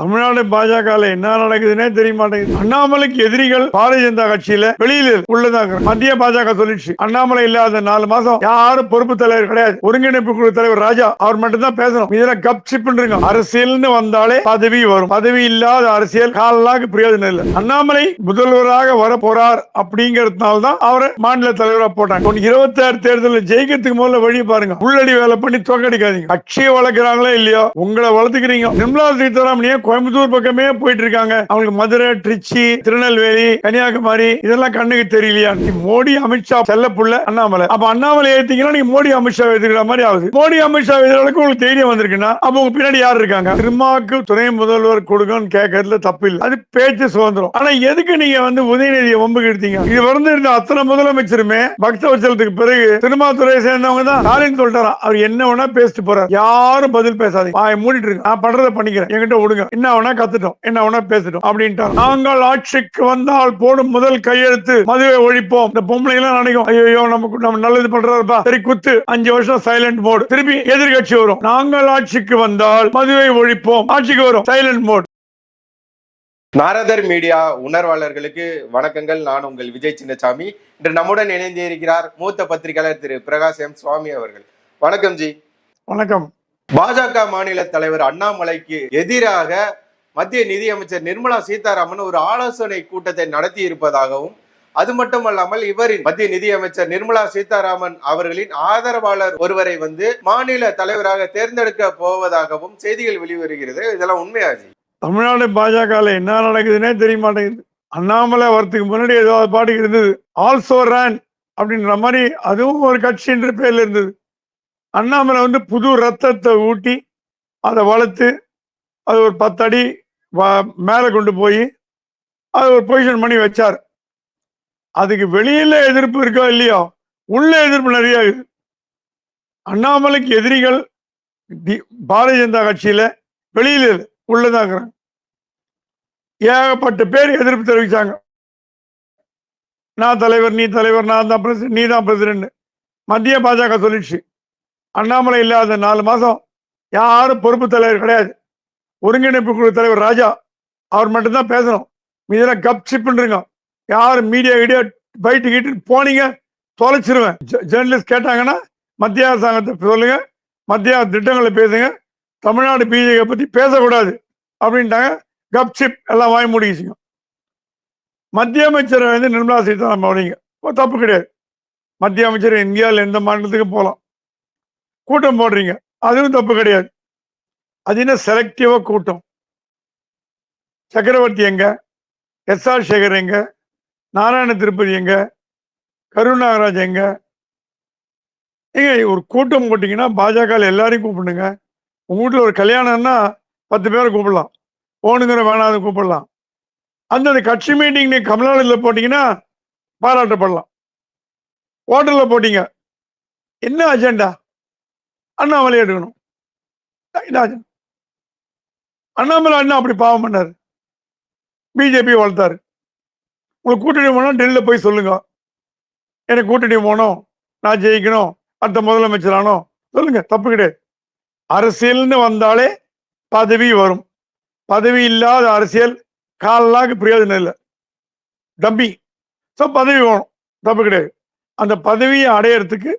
தமிழ்நாடு பாஜக என்ன நடக்குதுன்னே தெரிய மாட்டேங்குது அண்ணாமலைக்கு எதிரிகள் பாரதிய ஜனதா கட்சியில வெளியில உள்ளதாங்க. மத்திய பாஜக சொல்லிடுச்சு. அண்ணாமலை இல்லாத நாலு மாசம் யாரும் பொறுப்பு தலைவர் கிடையாது. ஒருங்கிணைப்பு குழு தலைவர் ராஜா அவர் மட்டும் தான் பேசணும் இதுல கப் சிப்ன்றீங்க அரசியல்னு வந்தாலே பதவி வரும். பதவி இல்லாத அரசியல் காலாக்கு பிரயோஜனம் இல்லை. அண்ணாமலை முதல்வராக வர போறார் அப்படிங்கறதுனால தான் அவரை மாநில தலைவரா போட்டாங்க. இருபத்தி ஆறு தேர்தலில் ஜெயிக்கிறதுக்கு முதல்ல வழி பாருங்க. உள்ளடி வேலை பண்ணி தோக்கடிக்காதீங்க. கட்சியை வளர்க்குறாங்களோ இல்லையோ? உங்களை வளர்த்துக்கிறீங்க. நிர்மலா சீதாராமன் கோயம்புத்தூர் பக்கமே போயிட்டு இருக்காங்க அவங்களுக்கு மதுரை திருச்சி திருநெல்வேலி கன்னியாகுமரி இதெல்லாம் கண்ணுக்கு தெரியலையா? நீ மோடி அமித்ஷா செல்ல புள்ள அண்ணாமலை. அப்ப அண்ணாமலை ஏத்தீங்கன்னா நீங்க மோடி அமித்ஷா எதிர்க்கிற மாதிரி ஆகுது. மோடி அமித்ஷா எதிர்க்கு உங்களுக்கு தைரியம் வந்திருக்குன்னா அப்ப உங்க பின்னாடி யார் இருக்காங்க? திருமாக்கு துணை முதல்வர் கொடுக்கணும்னு கேட்கறதுல தப்பு இல்லை. அது பேச்சு சுதந்திரம். ஆனா எதுக்கு நீங்க வந்து உதயநிதியை ஒம்புக்கு எடுத்தீங்க? இது வந்து இருந்த அத்தனை முதலமைச்சருமே பக்த வச்சலத்துக்கு பிறகு திருமாத்துறையை சேர்ந்தவங்க தான். ஸ்டாலின் சொல்லிட்டாராம். அவர் என்ன வேணா பேசிட்டு போறாரு. யாரும் பதில் பேசாதீங்க. மூடிட்டு இருக்கு நான் பண்றதை பண்ணிக்கிறேன். என்கிட்ட விடுங்க என்ன வேணா கத்துட்டோம் என்ன வேணா பேசிட்டோம் அப்படின்ட்டு நாங்கள் ஆட்சிக்கு வந்தால் போடும் முதல் கையெழுத்து மதுவை ஒழிப்போம். இந்த பொம்பளை எல்லாம் நினைக்கும் ஐயோ நமக்கு நம்ம நல்லது பண்றாருப்பா. சரி குத்து. அஞ்சு வருஷம் சைலண்ட் மோடு திருப்பி எதிர்கட்சி வரும். நாங்கள் ஆட்சிக்கு வந்தால் மதுவை ஒழிப்போம். ஆட்சிக்கு வரும். சைலண்ட் மோட் நாரதர் மீடியா உணர்வாளர்களுக்கு வணக்கங்கள். நான் உங்கள் விஜய் சின்னசாமி. இன்று நம்முடன் இணைந்து இருக்கிறார் மூத்த பத்திரிகையாளர் திரு பிரகாஷ் எம். சுவாமி அவர்கள். வணக்கம் ஜி. வணக்கம். பாஜக மாநில தலைவர் அண்ணாமலைக்கு எதிராக மத்திய நிதியமைச்சர் நிர்மலா சீதாராமன் ஒரு ஆலோசனை கூட்டத்தை நடத்தி இருப்பதாகவும் அது மட்டுமல்லாமல் இவரின் மத்திய நிதியமைச்சர் நிர்மலா சீதாராமன் அவர்களின் ஆதரவாளர் ஒருவரை வந்து மாநில தலைவராக தேர்ந்தெடுக்க போவதாகவும் செய்திகள் வெளிவருகிறது. இதெல்லாம் உண்மையாச்சு தமிழ்நாடு பாஜக என்ன நடக்குதுன்னே தெரிய மாட்டேங்குது. அண்ணாமலை வரத்துக்கு முன்னாடி ஏதோ அது பாட்டுக்கு இருந்தது ஆல்சோ ரேன் அப்படின்ற மாதிரி அதுவும் ஒரு கட்சின்ற பேர்ல இருந்தது. அண்ணாமலை வந்து புது ரத்தத்தை ஊட்டி அதை வளர்த்து அது ஒரு பத்தடி வ- மேலே கொண்டு போய் அது ஒரு பொசிஷன் பண்ணி வச்சார். அதுக்கு வெளியில எதிர்ப்பு இருக்கோ இல்லையோ உள்ள எதிர்ப்பு நிறைய இருக்குது அண்ணாமலைக்கு எதிரிகள் தி- பாரதிய ஜனதா கட்சியில வெளியில இல்லை, உள்ளதான் இருக்கிறாங்க. ஏகப்பட்ட பேர் எதிர்ப்பு தெரிவிச்சாங்க. நான் தலைவர் நீ தலைவர் நான் தான் பிரசிடண்ட் நீ தான் பிரசிடென்ட் மத்திய பாஜக சொல்லிடுச்சு. அண்ணாமலை இல்லாத நாலு மாதம் யாரும் பொறுப்பு தலைவர் கிடையாது. ஒருங்கிணைப்பு குழு தலைவர் ராஜா அவர் மட்டும்தான் பேசணும். மீதெல்லாம் கப் யார் மீடியா கிடியா பைட்டு கிட்டு போனீங்க தொலைச்சிருவேன். ஜேர்னலிஸ்ட் கேட்டாங்கன்னா மத்திய அரசாங்கத்தை சொல்லுங்க மத்திய திட்டங்களை பேசுங்க தமிழ்நாடு பிஜேபி பற்றி பேசக்கூடாது அப்படின்ட்டாங்க கப் சிப் எல்லாம் வாங்கி முடிச்சுங்க மத்திய அமைச்சர் வந்து நிர்மலா சீதாராமன் வரீங்க தப்பு கிடையாது. மத்திய அமைச்சர் இந்தியாவில் எந்த மாநிலத்துக்கும் போகலாம். கூட்டம் போடுறீங்க. அதுவும் தப்பு கிடையாது. அது என்ன செலக்டிவா கூட்டம்? சக்கரவர்த்தி எங்க? எஸ் ஆர் சேகர் எங்க? நாராயண திருப்பதி எங்க? கருணாகராஜ் எங்க? ஏங்க ஒரு கூட்டம் போட்டிங்கன்னா பாஜக எல்லாரையும் கூப்பிடுங்க. உங்கள் வீட்டில் ஒரு கல்யாணம்னா பத்து பேரை கூப்பிடலாம். போனுங்கிற வேணாத கூப்பிடலாம். அந்தந்த கட்சி மீட்டிங் நீங்கள் கமலாலயத்தில் போட்டிங்கன்னா பாராட்டப்படலாம். ஹோட்டலில் போட்டிங்க. என்ன அஜெண்டா அண்ணாமலை எடுக்கணும். இதான் அண்ணாமலை அண்ணா அப்படி பாவம் பண்ணார். பிஜேபி வளர்த்தாரு. உங்களுக்கு கூட்டணி போனால் டெல்லியில் போய் சொல்லுங்க. எனக்கு கூட்டணி போகணும். நான் ஜெயிக்கணும். அடுத்த முதலமைச்சர் ஆனோம் சொல்லுங்க தப்பு கிடையாது. அரசியல்னு வந்தாலே பதவி வரும். பதவி இல்லாத அரசியல் காலாக்கு பிரயோஜனம் இல்லை. டம்பி ஸோ பதவி வேணும். தப்பு கிடையாது. அந்த பதவியை அடையறதுக்கு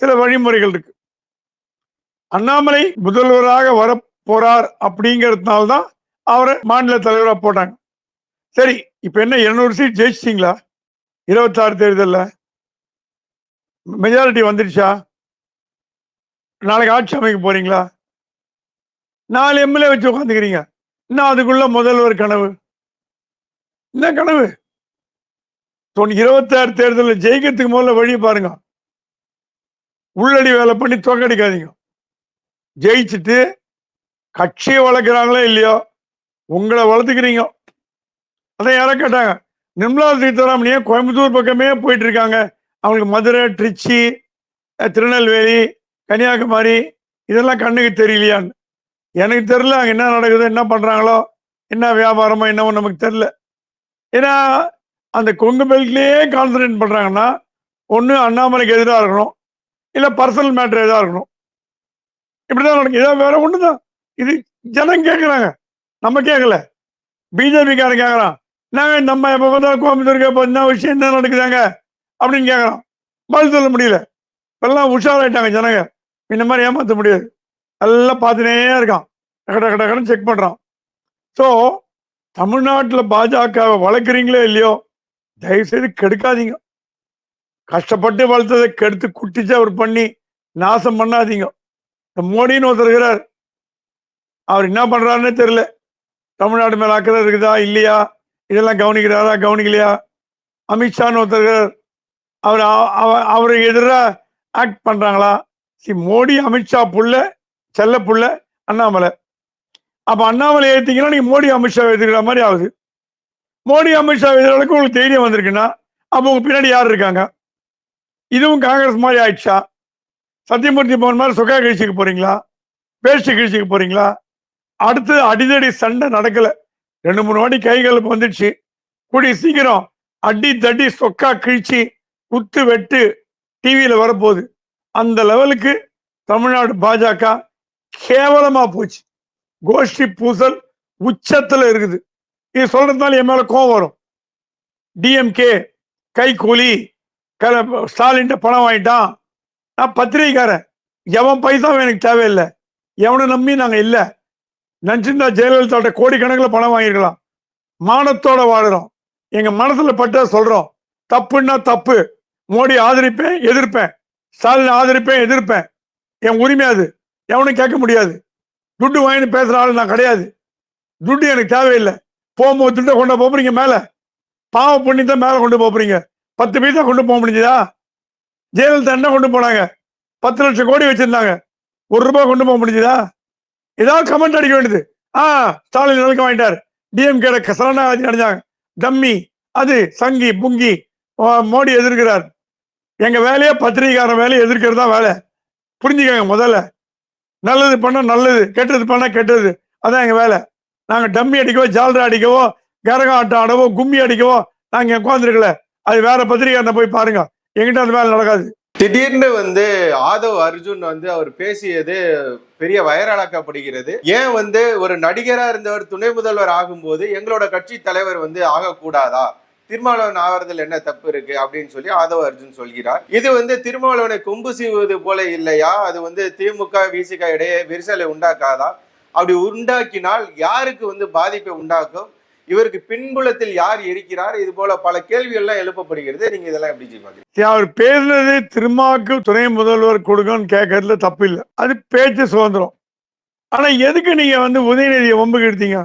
சில வழிமுறைகள் இருக்கு. அண்ணாமலை முதல்வராக வர போறார் அப்படிங்கிறதுனால தான் அவரை மாநில தலைவராக போட்டாங்க. சரி இப்போ என்ன இருநூறு சீட் ஜெயிச்சிட்டிங்களா? இருபத்தாறு தேர்தலில். மெஜாரிட்டி வந்துடுச்சா நாளைக்கு ஆட்சி அமைக்க போறீங்களா? நாலு எம்எல்ஏ வச்சு உட்காந்துக்கிறீங்க. இன்னும் அதுக்குள்ள முதல்வர் கனவு. என்ன கனவு? தொண்ணூ இருபத்தாறு தேர்தலில் ஜெயிக்கிறதுக்கு முதல்ல வழி பாருங்க. உள்ளடி வேலை பண்ணி தோக்கடிக்காதீங்க. ஜெயிச்சுட்டு கட்சியை வளர்க்குறாங்களோ இல்லையோ உங்களை வளர்த்துக்கிறீங்க. அதான் யாரோ கேட்டாங்க நிர்மலா சீதாராமன் ஏன் கோயம்புத்தூர் பக்கமே போயிட்டு இருக்காங்க அவங்களுக்கு மதுரை திருச்சி திருநெல்வேலி கன்னியாகுமரி இதெல்லாம் கண்ணுக்கு தெரியலையான்னு. எனக்கு தெரியல அங்கே என்ன நடக்குது என்ன பண்ணுறாங்களோ என்ன வியாபாரமோ என்னவோ நமக்கு தெரில ஏன்னா அந்த கொங்கு பெல்ட்லேயே கான்சன்ட்ரேட் பண்ணுறாங்கன்னா ஒன்று அண்ணாமலைக்கு எதிராக இருக்கணும் இல்லை பர்சனல் மேட்ரு எதாக இருக்கணும். இப்படிதான் நடக்கும் இதான் வேற ஒன்று தான் இது ஜனம் கேட்குறாங்க நம்ம கேட்கல பிஜேபிக்காரன் கேட்குறான் கேட்கறான் நாங்க நம்ம எப்ப பார்த்தாலும் கோயம்புத்தூருக்கு இப்போ என்ன விஷயம் என்ன நடக்குதாங்க? அப்படின்னு கேட்கறான் பதில் சொல்ல முடியல. இப்பெல்லாம் உஷாராயிட்டாங்க ஜனங்க. இந்த மாதிரி ஏமாத்த முடியாது. எல்லாம் பார்த்துனே இருக்கான். டக்கு டக்கு கடன்னு செக் பண்றான். ஸோ தமிழ்நாட்டில் பாஜகவை வளர்க்குறீங்களோ இல்லையோ தயவு செய்து கெடுக்காதீங்க. கஷ்டப்பட்டு வளர்த்ததை கெடுத்து குட்டிச்சு அவர் பண்ணி நாசம் பண்ணாதீங்க. மோடின்னு ஒருத்தர் இருக்கிறார். அவர் என்ன பண்றாருன்னு தெரியல. தமிழ்நாடு மேல அக்கறை இருக்குதா? இல்லையா? இதெல்லாம் கவனிக்கிறாரா? கவனிக்கலையா? அமித்ஷான்னு ஒருத்தர் இருக்கிறார். அவர் அவரை அவருக்கு எதிராக ஆக்ட் பண்றாங்களா? சி மோடி அமித்ஷா புள்ள செல்ல புள்ள அண்ணாமலை. அப்ப அண்ணாமலை ஏற்றிங்கன்னா நீங்க மோடி அமித்ஷா எதிர்க்கிற மாதிரி ஆகுது. மோடி அமித்ஷா எதிர்க்கு உங்களுக்கு தைரியம் வந்திருக்குன்னா அப்போ உங்க பின்னாடி யார் இருக்காங்க? இதுவும் காங்கிரஸ் மாதிரி ஆயிடுச்சா? சத்தியமூர்த்தி பவன் மாதிரி சுகா கழிச்சுக்கு போறீங்களா? வேஷ்டி கழிச்சுக்கு போறீங்களா? அடுத்து அடிதடி சண்டை நடக்கல. ரெண்டு மூணு வாட்டி கைகள் வந்துடுச்சு. கூடி சீக்கிரம் அடி தடி சொக்கா கிழிச்சு குத்து வெட்டு டிவியில் வரப்போகுது. அந்த லெவலுக்கு தமிழ்நாடு பாஜக கேவலமாக போச்சு. கோஷ்டி பூசல் உச்சத்தில் இருக்குது. இது சொல்றதுனால என் மேல கோவம் வரும். டிஎம்கே கை கூலி கல ஸ்டாலின் பணம் வாங்கிட்டான். நான் பத்திரிகைக்காரன். எவன் பைசாவும் எனக்கு தேவையில்லை. எவனை நம்பி நாங்கள் இல்லை. நினைச்சிருந்தா ஜெயலலிதாட்ட கோடிக்கணக்கில் பணம் வாங்கியிருக்கலாம். மானத்தோட வாழ்கிறோம் எங்கள் மனசில் பட்ட சொல்கிறோம் தப்புன்னா தப்பு. மோடி ஆதரிப்பேன் எதிர்ப்பேன். ஸ்டாலின் ஆதரிப்பேன் எதிர்ப்பேன். என் உரிமை அது. எவனும் கேட்க முடியாது. துட்டு வாங்கி பேசுகிற ஆள் நான் கிடையாது. துட்டு எனக்கு தேவையில்லை. போகும்போது துட்டை கொண்டு போகிறீங்க மேலே. பாவம் பாவ தான் மேலே கொண்டு போகிறீங்க பத்து பைசா கொண்டு போக முடிஞ்சதா? ஜெயலலிதா என்ன கொண்டு போனாங்க? பத்து லட்சம் கோடி வச்சிருந்தாங்க. ஒரு ரூபாய் கொண்டு போக முடிஞ்சதா? ஏதாவது கமெண்ட் அடிக்க வேண்டியது. ஆ ஸ்டாலின் நிலக்க வாங்கிட்டார். டிஎம்கே சரணாகதி அடைஞ்சாங்க. தம்மி அது சங்கி புங்கி மோடி எதிர்க்கிறார். எங்க வேலையே பத்திரிகைக்காரன் வேலையை எதிர்க்கிறது தான் வேலை. புரிஞ்சுக்கங்க முதல்ல. நல்லது பண்ணால் நல்லது கெட்டது பண்ணால் கெட்டது. அதான் எங்கள் வேலை. நாங்கள் டம்மி அடிக்கவோ ஜால்ரா அடிக்கவோ கரகம் ஆட்டம் ஆடவோ கும்மி அடிக்கவோ நாங்கள் உட்காந்துருக்கல அது வேற பத்திரிகையாரனை போய் பாருங்க. எங்கிட்ட அந்த வேலை நடக்காது. திடீர்னு வந்து ஆதவ் அர்ஜுன் வந்து அவர் பேசியது பெரிய வைரலாக்கப்படுகிறது. ஏன் வந்து ஒரு நடிகரா இருந்தவர் துணை முதல்வர் ஆகும்போது எங்களோட கட்சி தலைவர் வந்து ஆகக்கூடாதா? திருமாவளவன் ஆவறதுல என்ன தப்பு இருக்கு அப்படின்னு சொல்லி ஆதவ அர்ஜுன் சொல்கிறார். இது வந்து திருமாவளவனை கொம்பு சீவுவது போல இல்லையா? அது வந்து திமுக விசிக இடையே விரிசலை உண்டாக்காதா? அப்படி உண்டாக்கினால் யாருக்கு வந்து பாதிப்பை உண்டாக்கும்? இவருக்கு பின்புலத்தில் யார் இருக்கிறார்? இது போல பல கேள்விகள்லாம் எழுப்பப்படுகிறது. நீங்க இதெல்லாம் எப்படி செய்வாங்க? அவர் பேசுனது திருமாக்கு துணை முதல்வர் கொடுக்கணும்னு கேட்கறதுல தப்பு இல்லை. அது பேச்சு சுதந்திரம். ஆனா எதுக்கு நீங்க வந்து உதயநிதியை ஒம்புக்கு எடுத்தீங்க?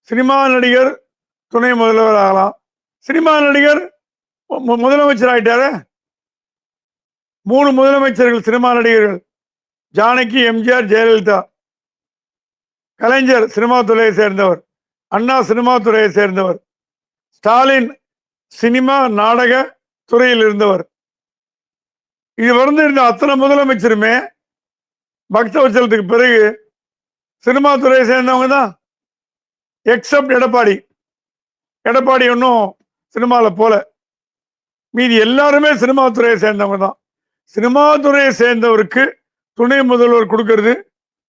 சினிமா நடிகர் துணை முதல்வர் ஆகலாம். சினிமா நடிகர் முதலமைச்சர் ஆயிட்டாரு? மூணு முதலமைச்சர்கள் சினிமா நடிகர்கள். ஜானகி எம்ஜிஆர் ஜெயலலிதா. கலைஞர் சினிமா துறையை சேர்ந்தவர். அண்ணா சினிமா துறையை சேர்ந்தவர். ஸ்டாலின் சினிமா நாடக துறையில் இருந்தவர். இது வந்து இருந்த அத்தனை முதலமைச்சருமே பக்தவச்சலத்துக்கு பிறகு சினிமா துறையை சேர்ந்தவங்க தான். எக்ஸப்ட் எடப்பாடி. எடப்பாடி ஒன்றும் சினிமாவில் போல. மீதி எல்லாருமே சினிமா துறையை சேர்ந்தவங்க தான். சினிமா துறையை சேர்ந்தவருக்கு துணை முதல்வர் கொடுக்கறது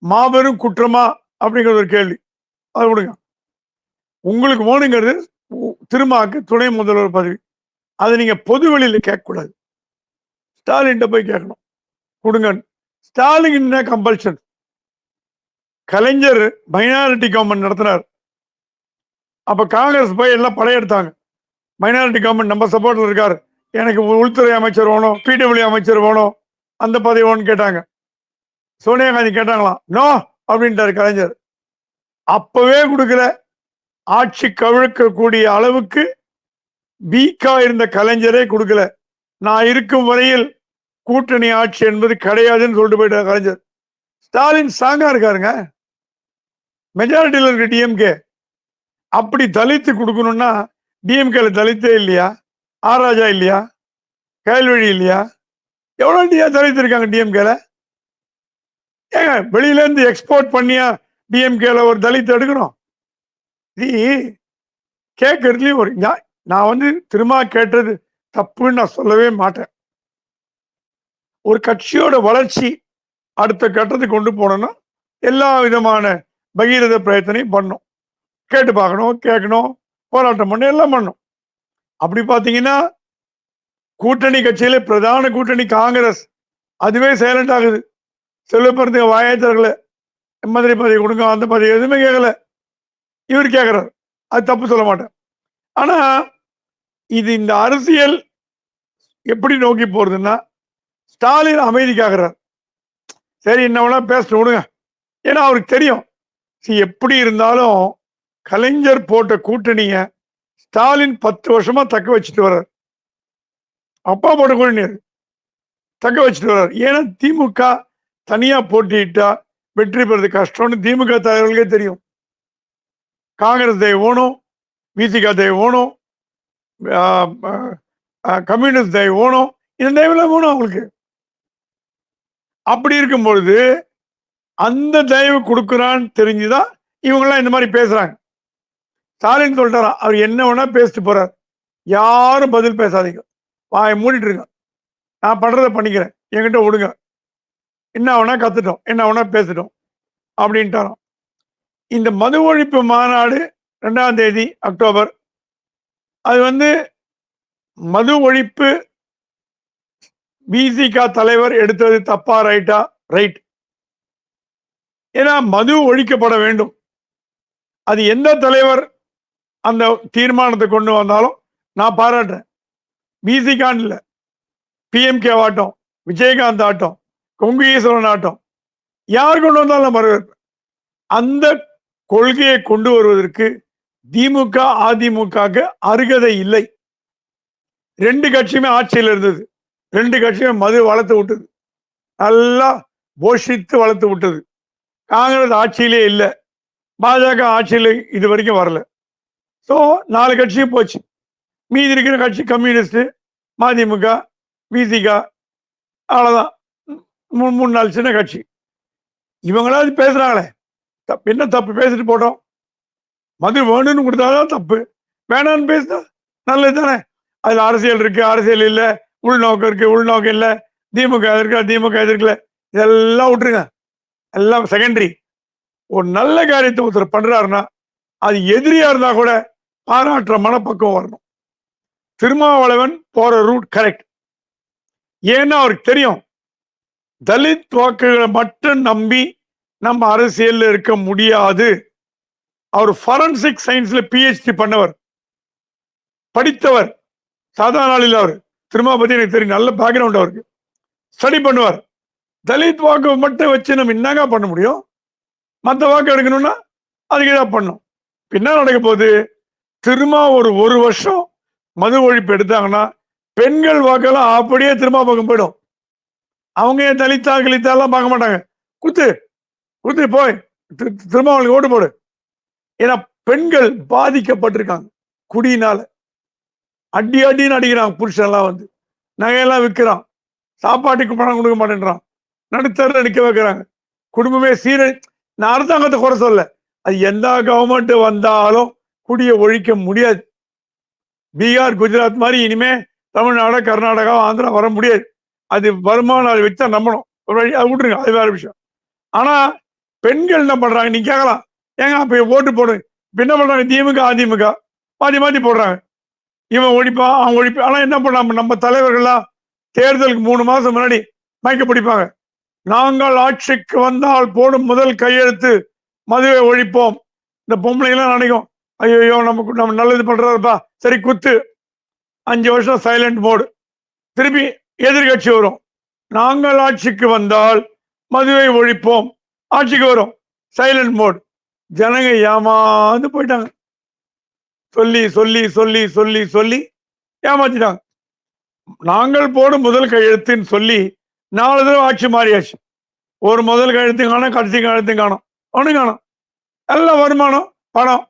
மாபெரும் குற்றமா அப்படிங்கிறது ஒரு கேள்வி. அது கொடுங்க. உங்களுக்கு வேணுங்கிறது உ- துணை முதல்வர் பதவி. அதை நீங்க பொது வெளியில கேட்கக்கூடாது. ஸ்டாலின்கிட்ட போய் கேட்கணும். கொடுங்க. Stalin compulsion Kalaignar minority government நடத்தினார். அப்ப காங்கிரஸ் போய் எல்லாம் படையெடுத்தாங்க. மைனாரிட்டி கவர்மெண்ட் நம்ம சப்போர்ட்ல இருக்காரு. எனக்கு உள்துறை அமைச்சர் வேணும் பிடபிள்யூ அமைச்சர் வேணும். அந்த பதவி வேணும்னு கேட்டாங்க. சோனியா காந்தி கேட்டாங்களாம் நோ! அப்படின்ட்டாரு கலைஞர். அப்பவே கொடுக்கல. ஆட்சி கவிழ்க்கக்கூடிய அளவுக்கு வீக்கா இருந்த கலைஞரே கொடுக்கல. நான் இருக்கும் வரையில் கூட்டணி ஆட்சி என்பது கிடையாதுன்னு சொல்லிட்டு போயிட்டார் கலைஞர். ஸ்டாலின் ஸ்ட்ராங்கா இருக்காருங்க. மெஜாரிட்டியில் இருக்க டிஎம்கே அப்படி தலித்து கொடுக்கணும்னா டிஎம்கேல தலித்தே இல்லையா? ஆராஜா இல்லையா? கேள்வழி இல்லையா? எவ்வளோ டியா தலித்து இருக்காங்க டிஎம்கேல ஏங்க வெளியிலேருந்து எக்ஸ்போர்ட் பண்ணியா டிஎம்கேல ஒரு தலித்து எடுக்கணும்? நீ கேட்கறதுலயும் ஒரு நான் வந்து திரும்ப கேட்டது தப்புன்னு நான் சொல்லவே மாட்டேன். ஒரு கட்சியோட வளர்ச்சி அடுத்த கட்டத்துக்கு கொண்டு போனோம்னா எல்லா விதமான பகீரத பிரயத்தனையும் பண்ணும் கேட்டு பார்க்கணும் கேட்கணும் போராட்டம் பண்ண எல்லாம் பண்ணும் அப்படி பார்த்தீங்கன்னா கூட்டணி கட்சியில பிரதான கூட்டணி காங்கிரஸ் அதுவே சைலண்ட் ஆகுது. செல்வப்பறதுக்கு வாயத்தர்களை மந்திரி பதவி கொடுங்க அந்த பதவி எதுவுமே கேட்கல. இவர் கேட்குறாரு அது தப்பு சொல்ல மாட்டேன். ஆனால் இது இந்த அரசியல் எப்படி நோக்கி போகிறதுன்னா ஸ்டாலின் அமைதிக்காகிறார். சரி என்ன வேணா பேசணும் விடுங்க. ஏன்னா அவருக்கு தெரியும். எப்படி இருந்தாலும் கலைஞர் போட்ட கூட்டணிய ஸ்டாலின் பத்து வருஷமா தக்க வச்சுட்டு வர்றார். அப்பா போட்ட கூட்டணி தக்க வச்சுட்டு வர்றார். ஏன்னா திமுக தனியா போட்டியிட்டா வெற்றி பெறது கஷ்டம்னு திமுக தலைவர்களுக்கே தெரியும். காங்கிரஸ் தெய்வோனும் வேணும் தெய்வோனும் கம்யூனிஸ்ட் தெய்வோனும் இந்த தெய்வம் வேணும் அவங்களுக்கு. அப்படி இருக்கும் பொழுது அந்த தயவு கொடுக்குறான்னு தெரிஞ்சுதான் இவங்கெல்லாம் இந்த மாதிரி பேசுறாங்க. ஸ்டாலின் சொல்லிட்டாராம் அவர் என்ன வேணா பேசிட்டு போறார். யாரும் பதில் பேசாதீங்க. வாயை மூடிட்டு இருங்க. நான் பண்றதை பண்ணிக்கிறேன். என்கிட்ட விடுங்க. என்ன வேணா கத்துட்டோம். என்ன வேணா பேசிட்டோம். அப்படின்ட்டாராம். இந்த மது ஒழிப்பு மாநாடு ரெண்டாம் தேதி அக்டோபர். அது வந்து மது ஒழிப்பு பிசிக தலைவர் எடுத்தது தப்பா ரைட்டா? ரைட். ஏன்னா மது ஒழிக்கப்பட வேண்டும். அது எந்த தலைவர் அந்த தீர்மானத்தை கொண்டு வந்தாலும் நான் பாராட்டுறேன். பிசிகான் இல்லை. பிஎம்கே ஆட்டம் விஜயகாந்த் ஆட்டம் கொங்கு ஈஸ்வரன் ஆட்டம். யார் கொண்டு வந்தாலும் நான் வரவேற்பேன். அந்த கொள்கையை கொண்டு வருவதற்கு திமுக அதிமுகக்கு அருகதை இல்லை. ரெண்டு கட்சியுமே ஆட்சியில் இருந்தது. ரெண்டு கட்சியுமே மது வளர்த்து விட்டது. நல்லா போஷித்து வளர்த்து விட்டது. காங்கிரஸ் ஆட்சியிலே இல்லை. பாஜக ஆட்சியில் இது வரைக்கும் வரல. ஸோ நாலு கட்சியும் போச்சு. மீதி இருக்கிற கட்சி கம்யூனிஸ்ட் மதிமுக விசிக அவ்வளோதான் மூணு மூணு நாலு சின்ன கட்சி. இவங்களாவது பேசுகிறாங்களே தப்பு. என்ன தப்பு? பேசிட்டு போட்டோம். மது வேணும்னு கொடுத்தாதான் தப்பு. வேணான்னு பேசினா நல்லது தானே? அதில் அரசியல் இருக்கு அரசியல் இல்லை. உள்நோக்கம் இருக்கு உள்நோக்கம் இல்லை. திமுக எதிர்க்கல திமுக எதிர்க்கல இதெல்லாம் விட்டுருங்க. எல்லாம் செகண்டரி ஒரு நல்ல காரியத்தை ஒருத்தர் பண்றாருன்னா அது எதிரியா இருந்தா கூட பாராட்டுற மனப்பக்குவம் வரணும். திருமாவளவன் போற ரூட் கரெக்ட் ஏன்னா அவருக்கு தெரியும் தலித் வாக்குகளை மட்டும் நம்பி நம்ம அரசியல்ல இருக்க முடியாது. அவர் ஃபாரன்சிக் சயின்ஸ்ல பிஹெச்டி பண்ணவர். படித்தவர். சாதாரண ஆள் அவர். திரும்ப பத்தி எனக்கு தெரியும். நல்ல பேக்ரவுண்ட் அவருக்கு. ஸ்டடி பண்ணுவார். தலித் வாக்கு மட்டும் வச்சு நம்ம என்னங்க பண்ண முடியும்? மற்ற வாக்கு எடுக்கணும்னா அதுக்கு ஏதாவது பண்ணும் பின்னா நடக்க போது திரும்ப ஒரு ஒரு வருஷம் மது ஒழிப்பு எடுத்தாங்கன்னா பெண்கள் வாக்கெல்லாம் அப்படியே திரும்ப பக்கம் போயிடும். அவங்க ஏன் தலித்தா கிழித்தாலாம் பார்க்க மாட்டாங்க. குத்து. குத்தி போய் தி- திரும்ப அவங்களுக்கு ஓட்டு போடு. ஏன்னா பெண்கள் பாதிக்கப்பட்டிருக்காங்க. குடியினால. அடி அடின்னு அடிக்கிறான் புருஷன்லாம் வந்து. நகையெல்லாம் விற்கிறான். சாப்பாட்டுக்கு பணம் கொடுக்க மாட்டேன்றான். நடுத்தர நிற்க வைக்கிறாங்க. குடும்பமே சீர நான் அரசாங்கத்தை குறை சொல்ல அது எந்த கவர்மெண்ட் வந்தாலும் குடியை ஒழிக்க முடியாது. பீகார் குஜராத் மாதிரி இனிமே தமிழ்நாடு கர்நாடகா ஆந்திரா வர முடியாது. அது வருமானம் அதை வச்சா நம்பணும். ஒரு வழி அது விட்டுருங்க அது வேற விஷயம். ஆனா பெண்கள் என்ன பண்றாங்க? நீ கேட்கலாம் ஏங்க அப்ப ஓட்டு போடு. என்ன பண்றாங்க? திமுக அதிமுக. மாத்தி மாத்தி போடுறாங்க. இவன் ஒழிப்பான் அவன் ஒழிப்பான் ஆனால் என்ன பண்ணாம நம்ம தலைவர்கள்லாம் தேர்தலுக்கு மூணு மாதம் முன்னாடி மயக்க பிடிப்பாங்க. நாங்கள் ஆட்சிக்கு வந்தால் போடும் முதல் கையெழுத்து மதுவை ஒழிப்போம். இந்த பொம்பளைங்களாம் நினைக்கும். ஐயோ நமக்கு நம்ம நல்லது பண்றாருப்பா. சரி குத்து. அஞ்சு வருஷம் சைலண்ட் மோடு. திருப்பி எதிர்கட்சி வரும். நாங்கள் ஆட்சிக்கு வந்தால் மதுவை ஒழிப்போம். ஆட்சிக்கு வரும். சைலண்ட் மோட் ஜனங்க ஏமாந்து போயிட்டாங்க. சொல்லி சொல்லி சொல்லி சொல்லி சொல்லி ஏமாத்திட்டாங்க. நாங்கள் போடும் முதல் கையெழுத்துன்னு சொல்லி நாலு தடவை ஆட்சி மாறியாச்சு. ஒரு முதல் கையெழுத்து காணும் கடைசி கையெழுத்து காணும். ஒன்றும் காணும். எல்லாம் வருமானம் பணம்.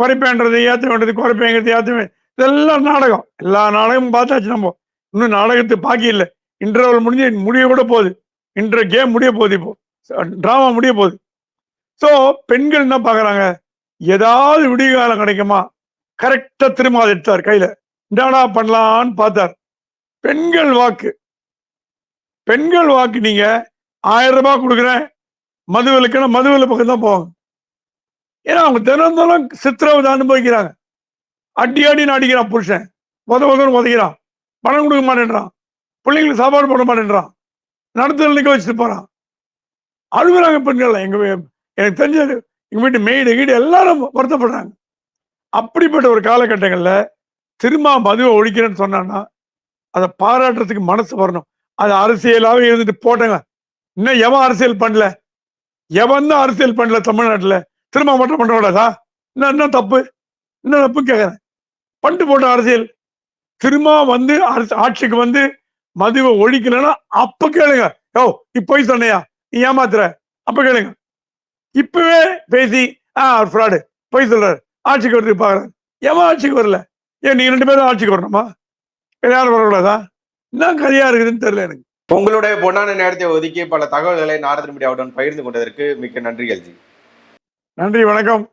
குறைப்பேன்றது ஏற்ற வேண்டியது குறைப்பேங்கிறது ஏற்ற வேண்டியது இதெல்லாம் நாடகம். எல்லா நாடகமும் பார்த்தாச்சு நம்ம. இன்னும் நாடகத்துக்கு பாக்கி இல்லை. இன்டர்வல் முடிஞ்சு முடிய கூட போகுது. இன்டர் கேம் முடிய போகுது இப்போ. டிராமா முடிய போகுது. ஸோ பெண்கள் என்ன பார்க்குறாங்க? ஏதாவது விடிகாலம் கிடைக்குமா? கரெக்டாக திரும்ப அதை எடுத்தார் கையில. என்னடா பண்ணலான்னு பார்த்தார். பெண்கள் வாக்கு. பெண்கள் வாக்கு நீங்க ஆயிரம் ரூபாய் கொடுக்குறேன். மதுவிலக்குன்னா மதுவில பக்கம் தான் போவாங்க. ஏன்னா அவங்க தினம் தினம் சித்திரவதை அனுபவிக்கிறாங்க. அடி அடின்னு அடிக்கிறான் புருஷன். உத உதன்னு உதைக்கிறான் பணம் கொடுக்க மாட்டேன்றான். பிள்ளைங்களுக்கு சாப்பாடு போட மாட்டேன்றான். நடத்துல நிற்க வச்சுட்டு போறான். அழுகுறாங்க பெண்கள் எங்க எனக்கு தெரிஞ்சது எங்க வீட்டு மெய்டு கீடு எல்லாரும் வருத்தப்படுறாங்க. அப்படிப்பட்ட ஒரு காலகட்டங்கள்ல திரும்ப மதுவை ஒழிக்கிறேன்னு சொன்னான்னா அதை பாராட்டுறதுக்கு மனசு வரணும். அது அரசியலாகவே இருந்துட்டு போட்டேங்க. இன்னும் எவன் அரசியல் பண்ணல? எவன் தான் அரசியல் பண்ணல தமிழ்நாட்டில்? திரும்ப மட்டும் பண்ண கூடாதா? இன்னும் என்ன தப்பு? என்ன தப்பு கேட்குறேன் பண்ணிட்டு போட்ட அரசியல். திரும்ப வந்து அரசு ஆட்சிக்கு வந்து மதுவை ஒழிக்கலன்னா அப்போ கேளுங்க. யோ இப்போய் சொன்னையா? ஏமாத்துற? அப்ப கேளுங்க. இப்பவே பேசி ஆ ஃப்ராடு போய் சொல்றாரு. ஆட்சிக்கு வரதுக்கு பாக்குறாரு எவன் ஆட்சிக்கு வரல? ஏன் நீங்க ரெண்டு பேரும் ஆட்சிக்கு வரணுமா? யாரும் வரக்கூடாதா? என்ன கதையா இருக்குதுன்னு தெரியல எனக்கு. உங்களுடைய பொன்னான நேரத்தை ஒதுக்கி பல தகவல்களை நாரதன் மீடியாவுடன் பகிர்ந்து கொண்டதற்கு மிக்க நன்றிகள் ஜி. நன்றி வணக்கம்.